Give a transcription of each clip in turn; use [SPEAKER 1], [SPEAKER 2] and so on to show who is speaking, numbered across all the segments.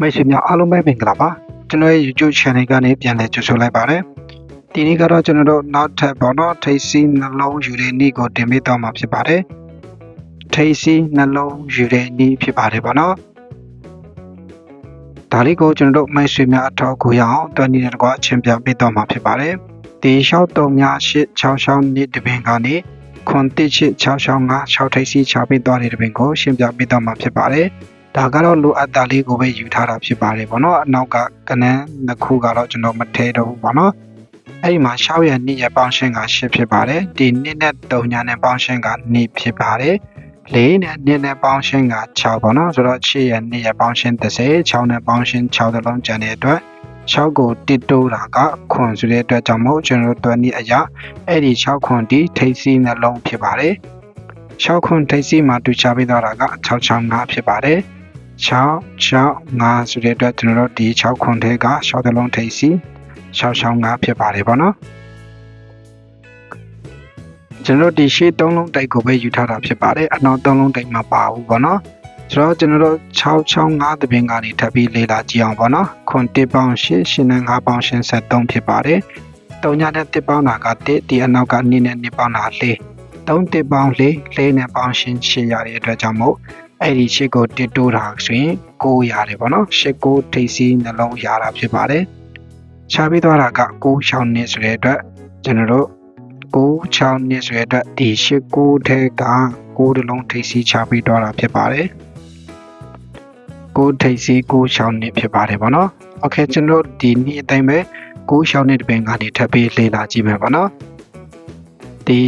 [SPEAKER 1] မိတ်ဆွေများအားလုံးပဲမင်္ဂလာပါကျွန်တော်ရဲ့ YouTube channel ကနေပြန်လည်ကြိုဆိုလိုက်ပါတယ်ဒီနေ့ကတော့ကျွန်တော်တို့နောက်ထပ်ပေါ့နော်ထိတ်စီနှလုံးယူတဲ့နေ့ကိုတင်ပေးတော့မှာဖြစ်ပါတယ်ထိတ်စီနှလုံးယူတဲ့နေ့ဖြစ်ပါတယ်ပေါ့နော်ဒါလေးကိုကျွန်တော်တို့မိတ်ဆွေများအထောက်အကူရအောင်တွန်းနေတဲ့ကွာချင်းပြပေးတော့မှာဖြစ်ပါတယ်ဒီလျှောက်တုံများ866နေ့တပင်ကနေခွန်တစ်ချစ်665 6ထိတ်စီ6ပေးသွားတဲ့တပင်ကိုရှင်းပြပေးတော့မှာဖြစ်ပါတယ် ဒါကတော့လိုအပ်တာလေးကိုပဲယူထားတာဖြစ်ပါတယ်ဗောနော်အနောက်ကကနန်းနှစ်ခုကတော့ကျွန်တော်မထဲတော့ဘူးဗောနော်အဲ့ဒီမှာ6ရက်2ရက်ပေါင်းရှင်းက8ဖြစ်ပါတယ်ဒီ2နဲ့3ညနဲ့ပေါင်းရှင်းက2ဖြစ်ပါတယ်4နဲ့2နဲ့ပေါင်းရှင်းက6ပေါ့နော်ဆိုတော့6ရက်2ရက်ပေါင်းရှင်း30 6နဲ့ပေါင်းရှင်း6တလုံးကျန်တဲ့အတွက်6ကိုတစ်တိုးတာကခွန်ဆိုတဲ့အတွက်ကြောင့်မို့ကျွန်တော်တို့တွန်းဤအရာအဲ့ဒီ6ခွန်ဒီထိပ်စီးနှလုံးဖြစ်ပါတယ်6ခွန်ထိပ်စီးမှာတူချပေးသွားတာက665ဖြစ်ပါတယ် 6 6 5ဆိုတဲ့အတွက်ကျွန်တော်တို့ဒီ6ခွန်ထဲက6တလုံးထိပ်စီ665ဖြစ်ပါတယ်ဗောနော်ကျွန်တော်တို့ဒီရှေ့3လုံးတိုက်ကိုပဲယူထားတာဖြစ်ပါတယ်အနောက်3လုံးတိုက်မှာပါဘူးဗောနော်ဆိုတော့ကျွန်တော်တို့665တပင်ကနေထပ်ပြီးလေ့လာကြည့်အောင်ဗောနော်ခွန်1ပေါင်း8 8နဲ့5ပေါင်း8 73ဖြစ်ပါတယ်3ညနဲ့1ပေါင်းတာက1ဒီအနောက်က2နဲ့2ပေါင်းတာ4 3 1ပေါင်း4 4နဲ့ပေါင်း8 8ရတဲ့အတွက်ကြောင့်မို့ အဲ့ဒီရှစ်ကိုတစ်တိုးတာဆိုရင်9ရတယ်ပေါ့နော်ရှစ်ကိုထိပ်စီးနှလုံးရတာဖြစ်ပါတယ်ခြားပြီးသွားတာက9 6နှစ်ဆိုတဲ့အတွက်ကျွန်တော်တို့9 6နှစ်ဆိုတဲ့အတွက်ဒီရှစ်ကိုထဲက9တလုံးထိပ်စီးခြားပြီးသွားတာဖြစ်ပါတယ်9ထိပ်စီး9 6နှစ်ဖြစ်ပါတယ်ပေါ့နော်โอเคကျွန်တော်တို့ဒီနေ့အတိုင်းပဲ9 6နှစ်တပင်ကနေထပ်ပြီးလေ့လာကြည့်မယ်ပေါ့နော်ဒီ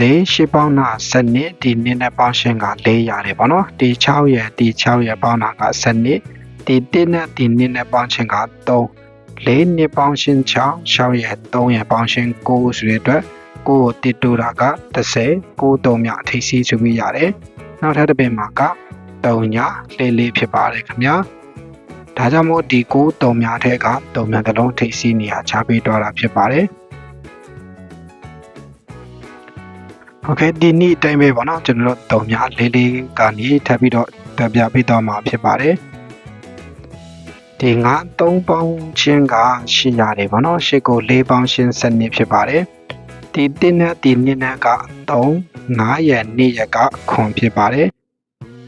[SPEAKER 1] လေးရှိပေါင်းတာ7နှစ်ဒီနှစ်နဲ့ပေါင်းရှင်းက4ရတယ်ပေါ့နော်ဒီ6ရက်ဒီ6ရက်ပေါင်းတာက7နှစ်ဒီ1နဲ့ဒီနှစ်နဲ့ပေါင်းရှင်းက3 4နှစ်ပေါင်းရှင်း6 6ရက်3ရက်ပေါင်းရှင်း9ဆိုတဲ့အတွက်9ကိုတည်တူတာက30 9တုံးမြအထိပ်စီးဆိုပြီးရတယ်နောက်ထပ်တစ်ပင်မှာက3ညလေးလေးဖြစ်ပါတယ်ခင်ဗျာဒါကြောင့်မို့ဒီ9တုံးမြထဲကတုံးမြတစ်လုံးထိပ်စီးနေရာချပေးတော့တာဖြစ်ပါတယ် โอเคဒီနေ့အတိုင်းပဲပေါ့နော်ကျွန်တော်တို့တုံများလေးလေးကနေထပ်ပြီးတော့တက်ပြပေးတော့မှာဖြစ်ပါတယ်ဒီငါ3ပေါင်းချင်းကရှိရတယ်ပေါ့နော်ရှစ်ကို4ပေါင်းချင်းစနစ်ဖြစ်ပါတယ်ဒီတင်းနဲ့ဒီနှစ်နဲ့က3 9ရက်2ရက်ကခွန်ဖြစ်ပါတယ်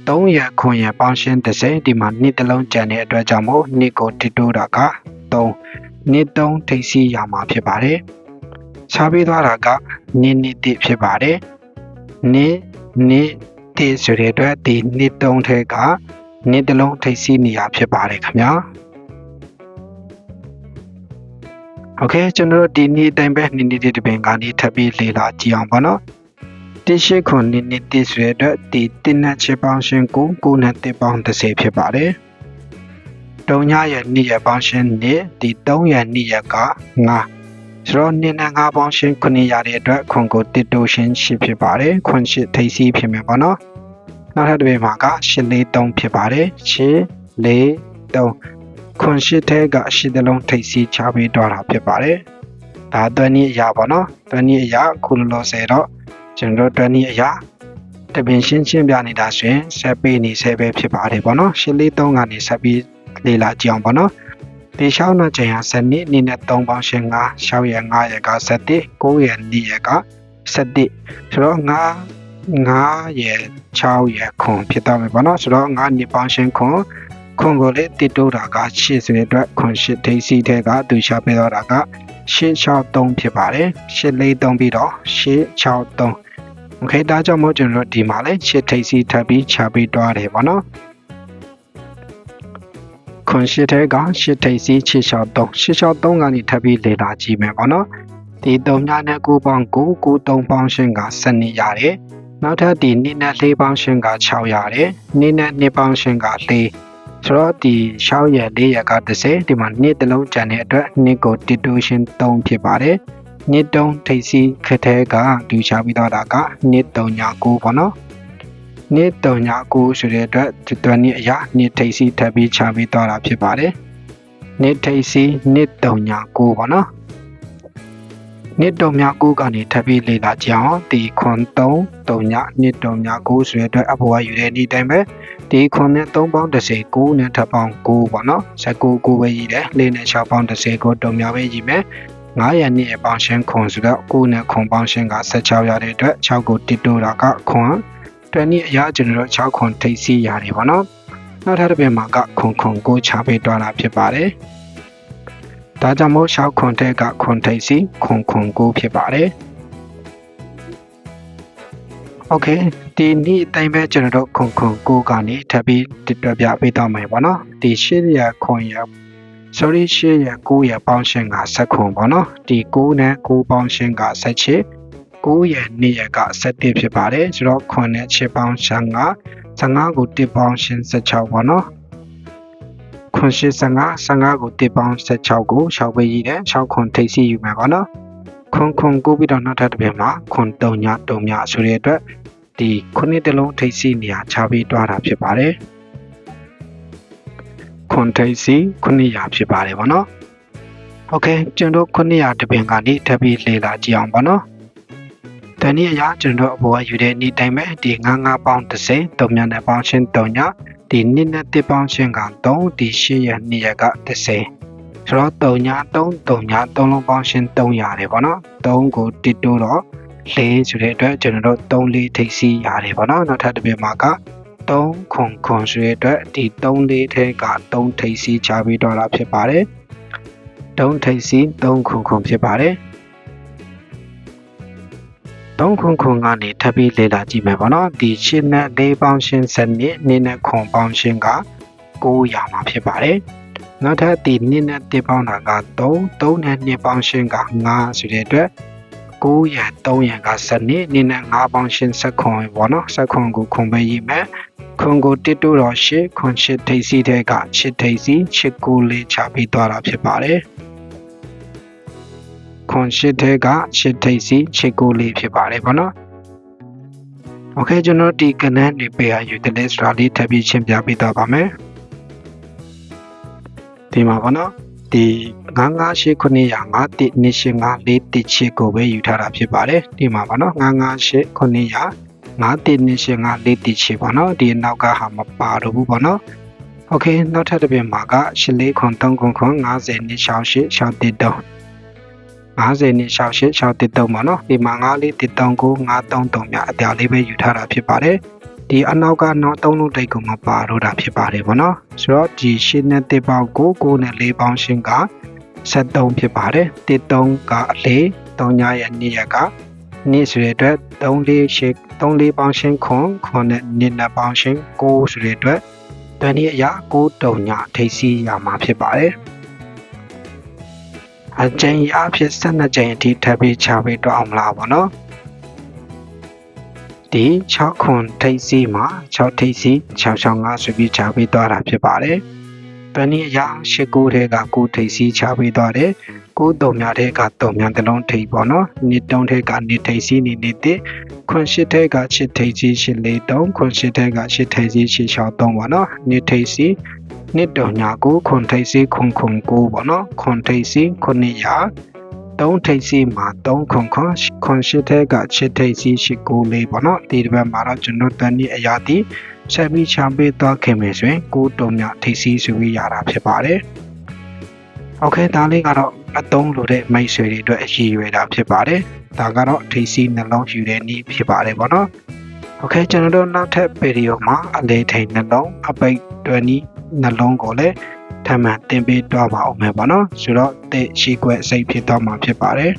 [SPEAKER 1] 3ရက်ခွန်ရက်ပေါင်းရှင်း30ဒီမှာနှစ်တလုံးကျန်တဲ့အတွက်ကြောင့်မို့နှစ်ကိုတစ်တိုးတာက3နှစ်3ထိပ်စီးရမှာဖြစ်ပါတယ် ခြားပေးသွားတာကနင်းနစ်တိဖြစ်ပါတယ်နင်းနစ်တိဆိုတဲ့အတွက်ဒီနှစ်သုံးထဲကနှစ်တလုံးထိပ်စီးနေရဖြစ်ပါတယ်ခင်ဗျာโอเคကျွန်တော်တို့ဒီနေ့အတိုင်းပဲနင်းနစ်တိတပင်ကနေထပ်ပြီးလေ့လာကြည့်အောင်ပါနော်တိရှိခွန်နင်းနစ်တိဆိုတဲ့အတွက်ဒီတင်းနဲ့ချပေါင်းရှင်ကိုကိုနဲ့တစ်ပေါင်း30ဖြစ်ပါတယ်တုံညရဲ့နေ့ရက်ပေါင်းရှင်နေ့ဒီ3ရက်နေ့ရက်က9 ဆိုတော့နှစ်နဲ့ငါးပေါင်းရှင်းခုနှစ်ရတဲ့အတွက်ခွန်ကိုတစ်တိုရှင်းရှစ်ဖြစ်ပါတယ်ခွန်ရှစ်ထိပ်စီးဖြစ်မယ်ပေါ့နော်နောက်ထပ်တစ်ပေမှာကရှစ်လေး3ဖြစ်ပါတယ်ရှစ်လေး3ခွန်ရှစ်ထဲကရှစ်တလုံးထိပ်စီးချပေးတော့တာဖြစ်ပါတယ်ဒါတွန်းနည်းအရာပေါ့နော်တွန်းနည်းအရာခုလောလောဆယ်တော့ကျွန်တော်တွန်းနည်းအရာတပင်ရှင်းရှင်းပြနေတာဆိုရင်ဆက်ပေးနေဆဲပဲဖြစ်ပါတယ်ပေါ့နော်ရှစ်လေး3ကနေဆက်ပြီးလေ့လာကြည့်အောင်ပေါ့နော် ဒီရှောင်းနာချိန်ဟာစနစ်နေ့နဲ့3ပေါင်းရှင်9 6ရက်5ရက်က7 9ရက်2ရက်က7ဆိုတော့9 9ရက်6ရက်ခွန်ဖြစ်တော့မယ်ပေါ့နော်ဆိုတော့9နှစ်ပေါင်းရှင်ခွန်ခွန်ကိုလေတည်တိုးတာက8ဆိုတဲ့အတွက်ခွန်8ဒိစီထဲကသူရှာပေးတော့တာက863ဖြစ်ပါတယ်843ပြီးတော့863โอเคဒါကြောင့်မို့ကျွန်တော်တို့ဒီမှာလဲ8ထိပ်စီထပ်ပြီးချပေးတွားတယ်ပေါ့နော် ခွန်ရှစ်ထဲကရှစ်ထိပ်စီး663 663ကနေထပ်ပြီးလေလာကြည့်မယ်ပေါ့နော်ဒီ3ညနဲ့9ပေါင်း9 9 3ပေါင်းရှင်းက7နေရတယ်နောက်ထပ်ဒီ2နဲ့4ပေါင်းရှင်းက6ရတယ်2နဲ့2ပေါင်းရှင်းက4ဆိုတော့ဒီ6ရက်4ရက်က30ဒီမှာ2တလုံးကျန်တဲ့အတွက်2ကိုတစ်တူရှင်း3ဖြစ်ပါတယ်2တုံးထိပ်စီးခက်ထဲကဒူချပြီးတော့တာက2 3ည9ပေါ့နော် နှစ်တုံညာကိုဆိုတဲ့အတွက်ဒီတွက်နှစ်အရာနှစ်ထိပ်စီထပ်ပြီးချပြီးသွားတာဖြစ်ပါတယ်နှစ်ထိပ်စီနှစ်တုံညာကိုပေါ့နော်နှစ်တုံများ9ကနေထပ်ပြီးလေ့လာကြအောင်ဒီခွန်3တုံညနှစ်တုံများ9ဆိုတဲ့အတွက်အဘောကယူတဲ့ဒီတိုင်းပဲဒီခွန်နဲ့3ပေါင်း30 9နဲ့ထပ်ပေါင်း9ပေါ့နော်19 9ပဲရည်တယ်လေးနဲ့6ပေါင်း30ကိုတုံများပဲရည်မယ်9ရက်နှစ်အပေါင်းရှင်းခွန်ဆိုတော့9နဲ့ခွန်ပေါင်းရှင်းက16ရတဲ့အတွက်6ကိုတစ်တိုးတာကခွန် တွန်ဤအရာကျွန်တော်တို့6ခွန်ထိပ်စီးရတယ်ပေါ့နော်နောက်ထပ်တစ်ပြင်မှာကခွန်ခွန်ကိုချပေးတွားတာဖြစ်ပါတယ်ဒါကြောင့်မို့6ခွန်တဲ့ကခွန်ထိပ်စီးခွန်ခွန်ကိုဖြစ်ပါတယ်โอเคဒီနေ့အတိုင်းပဲကျွန်တော်တို့ခွန်ခွန်ကိုကနေထပ်ပြီးတက်ပြပေးတော့မယ်ပေါ့နော်ဒီရှစ်ရခွန်ရ sorry ရှစ်ရ9ရပေါင်းရှင်းကဆက်ခွန်ပေါ့နော်ဒီ9နဲ့9ပေါင်းရှင်းကဆက်ချစ် 9ရ2ရက7ဖြစ်ပါတယ်ဆိုတော့ခွန်နဲ့ချစ်ပေါင်းရှင်းက15ကို1ပေါင်းရှင်း16ပေါ့နော်ခွန်ရှိ15 15ကို1ပေါင်း16ကို6ပဲရည်တယ်6ခွန်ထိပ်စီယူမယ်ပေါ့နော်ခွန်ခွန်ကိုပြီးတော့နောက်ထပ်တစ်ပြင်မှာခွန်3ည3ညဆိုတဲ့အတွက်ဒီခုနှစ်တလုံးထိပ်စီနေရာခြားပြီးတွားတာဖြစ်ပါတယ်ခွန်ထိပ်စီခုနှစ်ရာဖြစ်ပါတယ်ဗောနော်โอเคကျွန်တော်ခုနှစ်ရာတစ်ပင်ကနေထပ်ပြီးလေ့လာကြည့်အောင်ဗောနော် တနည်းအရကျွန်တော်အပေါ်ကယူတဲ့နေ့တိုင်းပဲဒီ99ပေါင်း30 3ညနဲ့ပေါင်းရှင်း3ညဒီနှစ်နဲ့တစ်ပေါင်းရှင်းက3ဒီ8ရက်2ရက်က30ဆိုတော့3ည3 3ည3လုံးပေါင်းရှင်း3ရတယ်ဗောနော်3ကိုတစ်တိုးတော့4ဆိုတဲ့အတွက်ကျွန်တော်တို့3လေးထိပ်စီးရတယ်ဗောနော်နောက်ထပ်တစ်ပြင်မှာက3ခွန်ခွန်ဆိုတဲ့အတွက်ဒီ3လေးထဲက3ထိပ်စီးချပြီးတော့လာဖြစ်ပါတယ်3ထိပ်စီး3ခွန်ခွန်ဖြစ်ပါတယ် 3ခွန်ခွန်ကနေထပ်ပြီးလေ့လာကြည့်မယ်ဗောနော်ဒီရှင်းနဲ့၄ပေါင်းရှင်းစနစ်နင်းနဲ့ခွန်ပေါင်းရှင်းက9ရာမှာဖြစ်ပါတယ်နောက်ထပ်ဒီနင်းနဲ့1ပေါင်းတာက3 3နဲ့2ပေါင်းရှင်းက9ဆိုတဲ့အတွက်9ရန်3ရန်ကစနစ်နင်းနဲ့5ပေါင်းရှင်းဆက်ခွန်ပေါ့နော်ဆက်ခွန်ကိုခွန်ပဲရေးမယ်ခွန်ကိုတစ်တိုးတော့ရှစ်ခွန်ရှစ်ထိပ်စီးတဲ့ကရှစ်ထိပ်စီးရှစ်ကိုလေးချပြီးသွားတာဖြစ်ပါတယ် ခွန်ရှစ်ထဲကရှစ်ထိပ်စီးရှစ်ကိုလေးဖြစ်ပါတယ်ပေါ့နော်โอเคကျွန်တော်ဒီကနန်းနေပေးရယူတဲ့စတာလေးထပ်ပြီးရှင်းပြပေးတော့ပါမယ်ဒီမှာပေါ့နော်ဒီ958 900 1 2 5 4 1ချစ်ကိုပဲယူထားတာဖြစ်ပါတယ်ဒီမှာပေါ့နော်958 900 9 1 2 5 4 1ချစ်ပေါ့နော်ဒီနောက်ကဟာမပါတော့ဘူးပေါ့နော်โอเคနောက်ထပ်တစ်ပြင်မှာက8 4ခွန်3ခွန်ခွန် 50နှစ်68 63 50နှစ်68 63ပေါ့နော်ဒီမှာ9လေး139 933မြအပြာလေးပဲယူထားတာဖြစ်ပါတယ်ဒီအနောက်ကနောက်3လုံးတိတ်ကိုမပါတော့တာဖြစ်ပါတယ်ဗောနော်ဆိုတော့ဒီရှင်းနဲ့တစ်ပေါင်းကို9နဲ့4ပေါင်းရှင်းက73ဖြစ်ပါတယ်တစ်3ကအလေး3ညရဲ့2ရက်ကနေ့ဆိုတဲ့အတွက်3လေးရှင်း3လေးပေါင်းရှင်းခွန်ခွန်နဲ့2နဲ့ပေါင်းရှင်း9ဆိုတဲ့အတွက်တနည်းအရာ9တုံညထိပ်စီးရမှာဖြစ်ပါတယ် အကျဉ်းအဖြစ်12ကျင်းအထိထပ်ပြီးချပေးတော့အောင်မလားဗောနော်ဒီ6ခွန်ထိပ်စီးမှာ6ထိပ်စီး665ဆိုပြီးချပေးသွားတာဖြစ်ပါတယ်။တနည်းအရာ၈ကိုထဲက9ထိပ်စီးချပေးသွားတယ်။9တုံများထဲကတုံများတစ်လုံးထိပ်ပေါ့နော်။နှစ်တုံထဲကနေထိပ်စီးနေနေတဲ့ခွန်၈ထဲက8ထိပ်စီး8လေးတုံခွန်၈ထဲက8ထိပ်စီး8 6တုံပေါ့နော်။နှစ်ထိပ်စီး နှစ်တုံညာကိုခွန်ထိပ်စီးခွန်ခွန်9ပေါ့နော်။ခွန်ထိပ်စီး9ရာ3ထိပ်စီးမှာ3ခွန်ခွန်ခွန်ရှိထဲက6ထိပ်စီးရှိကိုလေးပေါ့နော်ဒီတစ်ပတ်မှာတော့ကျွန်တော်တန်ဒီအရာတီဆက်ပြီးချပေးသွားခင်မယ်ဆိုရင်ကိုတုံမြထိပ်စီးဆိုပြီးရတာဖြစ်ပါတယ်โอเคဒါလေးကတော့အသုံးလိုတဲ့မိတ်ဆွေတွေအတွက်အရည်ရွယ်တာဖြစ်ပါတယ်ဒါကတော့ထိပ်စီးနှလုံးယူတဲ့နည်းဖြစ်ပါတယ်ပေါ့နော် Okay ကျွန်တော်တို့နောက်ထပ်ဗီဒီယိုမှာအလေးထိန်နှလုံးအပိတ်တွနီးနှလုံးကိုလည်းထပ်မံတင်ပေးသွားပါအောင်မယ်ပေါ့နော်ဆိုတော့တိရှိခွက်စိတ်ဖြစ်သွားမှာဖြစ်ပါတယ်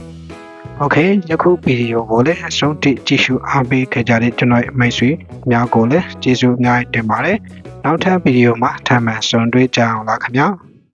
[SPEAKER 1] Okay ယခုဗီဒီယိုကိုလည်းအဆုံးထိကြည့်ရှုအားပေးခဲ့ကြတဲ့ကျွန်တော်ရဲ့မိတ်ဆွေများကိုလည်းကျေးဇူးအများကြီးတင်ပါတယ်နောက်ထပ်ဗီဒီယိုမှာထပ်မံဆုံတွေ့ကြအောင်လားခင်ဗျာ